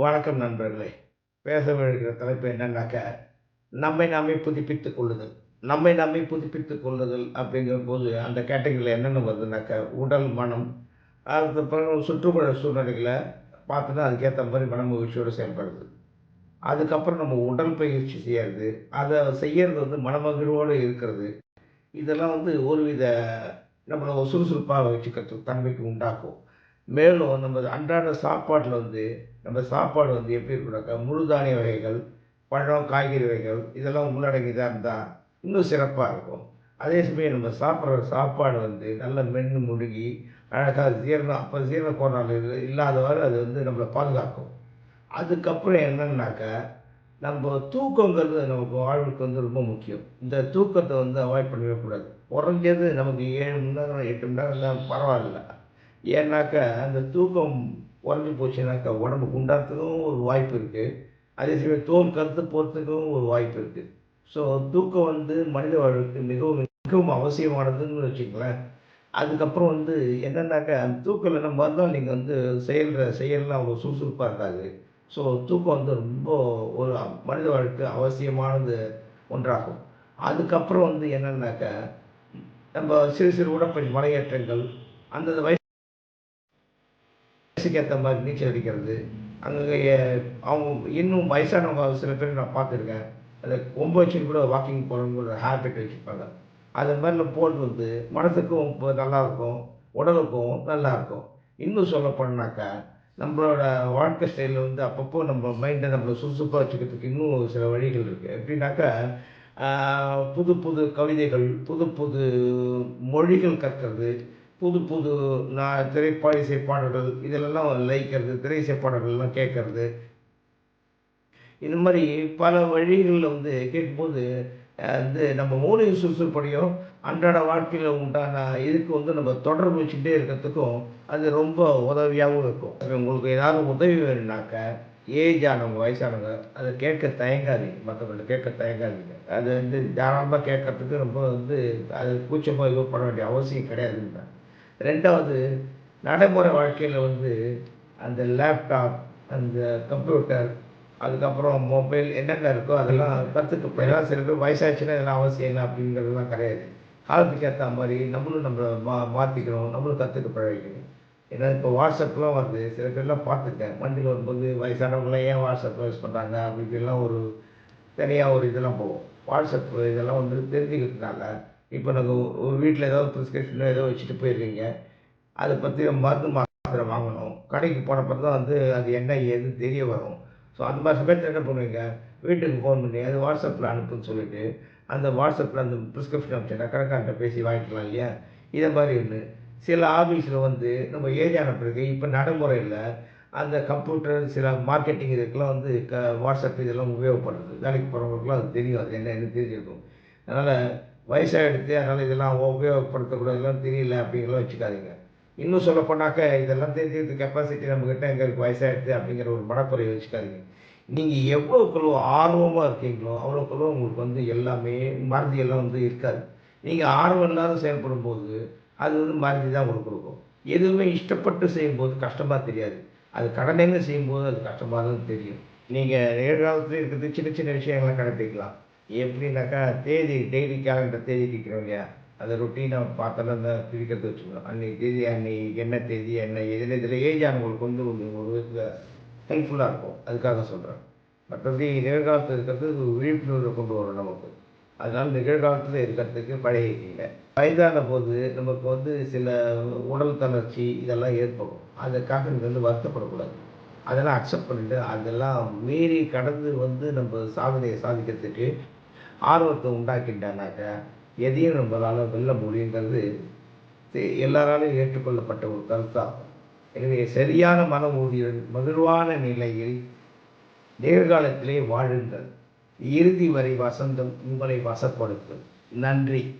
வணக்கம் நண்பர்களே. பேச இருக்கிற தலைப்பு என்னன்னாக்க நம்மை நாமே புதுப்பித்துக் கொள்ளுதல். நம்மை நாமே புதுப்பித்துக் கொள்ளுதல் அப்படிங்கிற போது அந்த கேட்டகரியில் என்னென்ன வருதுனாக்க உடல் மனம் அதுக்கப்புறம் சுற்றுப்புற சூழ்நிலைகளை பார்த்துட்டு அதுக்கேற்ற மாதிரி மன மகிழ்ச்சியோடு செயல்படுது அதுக்கப்புறம் நம்ம உடல் பயிற்சி செய்யறது அதை செய்யறது வந்து மனமகிழ்வோடு இருக்கிறது. இதெல்லாம் வந்து ஒருவித நம்மளை சுறுசுறுப்பாக வச்சுக்கிறதுக்கு தன்மைக்கு உண்டாக்கும். மேலும் நம்ம அன்றாட சாப்பாட்டில் வந்து நம்ம சாப்பாடு வந்து எப்படி இருக்கணும்னாக்கா முழு தானிய வகைகள் பழம் காய்கறி வகைகள் இதெல்லாம் உள்ளடங்கியதாக இருந்தால் இன்னும் சிறப்பாக இருக்கும். அதே சமயம் நம்ம சாப்பிட்ற சாப்பாடு வந்து நல்ல மென்று முழுகி அழகாக ஜீரணம் அப்போ ஜீரண கோணால் இல்லாதவாறு அது வந்து நம்மளை பாதுகாக்கும். அதுக்கப்புறம் என்னன்னாக்கா நம்ம தூக்கங்கிறது நமக்கு வாழ்வுக்கு வந்து ரொம்ப முக்கியம். இந்த தூக்கத்தை வந்து அவாய்ட் பண்ணவே கூடாது. குறைஞ்சது நமக்கு ஏழு மணி நேரம் எட்டு மணி நேரம் பரவாயில்ல. ஏன்னாக்கா அந்த தூக்கம் குறைஞ்சி போச்சுனாக்கா உடம்பு குண்டாகிறதுக்கும் ஒரு வாய்ப்பு இருக்குது அதே சமயம் தோல் கருத்து போகிறதுக்கும் ஒரு வாய்ப்பு இருக்குது ஸோ தூக்கம் வந்து மனித வாழ்வுக்கு மிகவும் மிகவும் அவசியமானதுன்னு வச்சுக்கங்களேன். அதுக்கப்புறம் வந்து என்னென்னாக்கா அந்த தூக்கம் இல்லைன்னா மறுநாள் நீங்கள் வந்து செயல்கிற செயல்லாம் அவ்வளோ சுறுசுறுப்பாக இருக்காது. ஸோ தூக்கம் வந்து ரொம்ப ஒரு மனித வாழ்க்கை அவசியமானது ஒன்றாகும். அதுக்கப்புறம் வந்து என்னென்னாக்கா நம்ம சிறு சிறு உடற்பயிற்சி மலையேற்றங்கள் அந்தந்த வயசு வயசுக்கு ஏற்ற மாதிரி நீச்சல் அடிக்கிறது. அங்கே அவங்க இன்னும் வயசானவங்க சில பேர் நான் பார்த்துருக்கேன். அந்த கொம்பு வச்சு கூட வாக்கிங் போகிறவங்க ஒரு ஹேபிட் வச்சுருப்பாங்க. அது மாதிரிலாம் போட்டு வந்து மனதுக்கும் இப்போ நல்லாயிருக்கும் உடலுக்கும் நல்லாயிருக்கும் இன்னும் சொல்ல போனாக்கா நம்மளோட வாழ்க்கை ஸ்டைலில் வந்து அப்பப்போ நம்ம மைண்டை நம்மளை சுறுசுறுப்பாக வச்சுக்கிறதுக்கு இன்னும் சில வழிகள் இருக்குது எப்படின்னாக்கா புது புது கவிதைகள் புது புது மொழிகள் கற்கிறது புது புது நான் திரைப்பா இசை பாடல்கள் இதிலெல்லாம் லயிக்கிறது திரை இசை பாடல்கள்லாம் கேட்கறது. இந்த மாதிரி பல வழிகளில் வந்து கேட்கும்போது வந்து நம்ம மூளை சுறுசுறுப்படையும் அன்றாட வாழ்க்கையில் உண்டான இதுக்கு வந்து நம்ம தொடர்பு வச்சுக்கிட்டே இருக்கிறதுக்கும் அது ரொம்ப உதவியாகவும் இருக்கும். உங்களுக்கு ஏதாவது உதவி வேணும்னாக்க ஏஜ் ஆனவங்க வயசானவங்க அதை கேட்க தயங்காதீங்க. மற்றவங்களை கேட்க தயங்காதீங்க. அது வந்து தாராளமாக கேட்கறதுக்கு ரொம்ப வந்து அது கூச்சமாக இது பண்ண வேண்டிய அவசியம் கிடையாதுங்க. ரெண்டாவது நடைமுறை வாழ்க்கையில் வந்து அந்த லேப்டாப் அந்த கம்ப்யூட்டர் அதுக்கப்புறம் மொபைல் என்னென்ன இருக்கோ அதெல்லாம் கற்றுக்க போயெல்லாம் சில பேர் வயசாச்சுன்னா இதெல்லாம் அவசியம் என்ன அப்படிங்கிறதுலாம் கிடையாது. காலத்துக்கு ஏற்ற மாதிரி நம்மளும் நம்மளை மா மாற்றிக்கணும் நம்மளும் கற்றுக்க பழகிக்கணும். ஏன்னா இப்போ வாட்ஸ்அப்லாம் வருது சில பேர்லாம் பார்த்துருக்கேன். வண்டியில் வரும்போது வயசானவங்களாம் ஏன் வாட்ஸ்அப் யூஸ் பண்ணுறாங்க அப்படின்லாம் ஒரு தனியாக ஒரு இதெல்லாம் போகும். வாட்ஸ்அப் இதெல்லாம் வந்து தெரிஞ்சுக்கிறதுனால இப்போ நாங்கள் வீட்டில் ஏதாவது ப்ரிஸ்கிரிப்ஷனோ ஏதோ வச்சுட்டு போயிருக்கீங்க அதை பற்றி மருந்து மாத்திரை வாங்கணும். கடைக்கு போனப்போ தான் வந்து அது என்ன ஏதுன்னு தெரிய வரும். ஸோ அந்த மாதிரி சமயத்தில் என்ன பண்ணுவீங்க? வீட்டுக்கு ஃபோன் பண்ணி அது வாட்ஸ்அப்பில் அனுப்புன்னு சொல்லிவிட்டு அந்த வாட்ஸ்அப்பில் அந்த ப்ரிஸ்கிரிப்ஷன் ஆப்ஷனை கணக்கான்ட்ட பேசி வாங்கிக்கலாம் இல்லையா? இதை மாதிரி ஒன்று சில ஆஃபீஸில் வந்து நம்ம ஏரியா ஆன பிறகு இப்போ நடைமுறையில் அந்த கம்ப்யூட்டர் சில மார்க்கெட்டிங் இதுக்கெல்லாம் வந்து க வாட்ஸ்அப் இதெல்லாம் உபயோகப்படுறது வேலைக்கு போகிறவங்களுக்குலாம் அது தெரியும். அது என்ன இது தெரிஞ்சிருக்கும். அதனால் வயசாகிடுது அதனால் இதெல்லாம் உபயோகப்படுத்தக்கூடாதுலாம் தெரியல அப்படிங்கலாம் வச்சுக்காதீங்க. இன்னும் சொல்லப்போனாக்க இதெல்லாம் தெரிஞ்சுக்கிறது கெப்பாசிட்டி நம்மக்கிட்ட எங்கே இருக்குது வயசாகிடுது அப்படிங்கிற ஒரு மனக்குறையை வச்சுக்காதீங்க. நீங்கள் எவ்வளோக்குள்ளோ ஆர்வமாக இருக்கீங்களோ அவ்வளோக்குள்ளோ உங்களுக்கு வந்து எல்லாமே மறதியெல்லாம் வந்து இருக்காது. நீங்கள் ஆர்வம் இல்லாத செயல்படும் போது அது வந்து மறதி தான் உங்களுக்கு கொடுக்கும். எதுவுமே இஷ்டப்பட்டு செய்யும்போது கஷ்டமாக தெரியாது. அது கடனைன்னு செய்யும்போது அது கஷ்டமாக தான் தெரியும் நீங்கள் நிகழ்காலத்தில் இருக்கிறது சின்ன சின்ன விஷயங்களை கடைப்பிடிக்கலாம் எப்படின்னாக்கா தேதி டெய்லி கேலண்டர் தேதி இருக்கிறோம் இல்லையா? அதை ரொட்டீனாக பார்த்தாலும் அந்த பிரிக்கிறது வச்சுக்கணும் அன்றைக்கி தேதி அன்றைக்கி என்ன தேதி என்ன இதில் இதில் ஏஜ் ஆனவங்களுக்கு வந்து ஒரு ஒரு விதத்தில் ஹெல்ப்ஃபுல்லாக இருக்கும். அதுக்காக சொல்கிறேன் மற்றபடி நிகழ்காலத்தில் இருக்கிறது ஒரு கொண்டு வரும் நமக்கு. அதனால் நிகழ்காலத்தில் இருக்கிறதுக்கு பழகிக்கிங்க வயதான போது நமக்கு வந்து சில உடல் தளர்ச்சி இதெல்லாம் ஏற்படும். அதுக்காக நீங்கள் வந்து வருத்தப்படக்கூடாது. அதெல்லாம் அக்செப்ட் பண்ணிட்டு அதெல்லாம் மீறி கடந்து வந்து நம்ம சாதனையை சாதிக்கிறதுக்கு ஆர்வத்தை உண்டாக்கிட்டானாக்க எதையும் நம்மளால் வெல்ல முடியுங்கிறது எல்லாராலையும் ஏற்றுக்கொள்ளப்பட்ட ஒரு கருத்தாகும். எனவே சரியான மன உறுதியுடன் மகிழ்வான நிலையில் நிகழ்காலத்திலே வாழுங்கள். இறுதி வரை வசந்தம் உங்களை வசப்படுத்தும். நன்றி.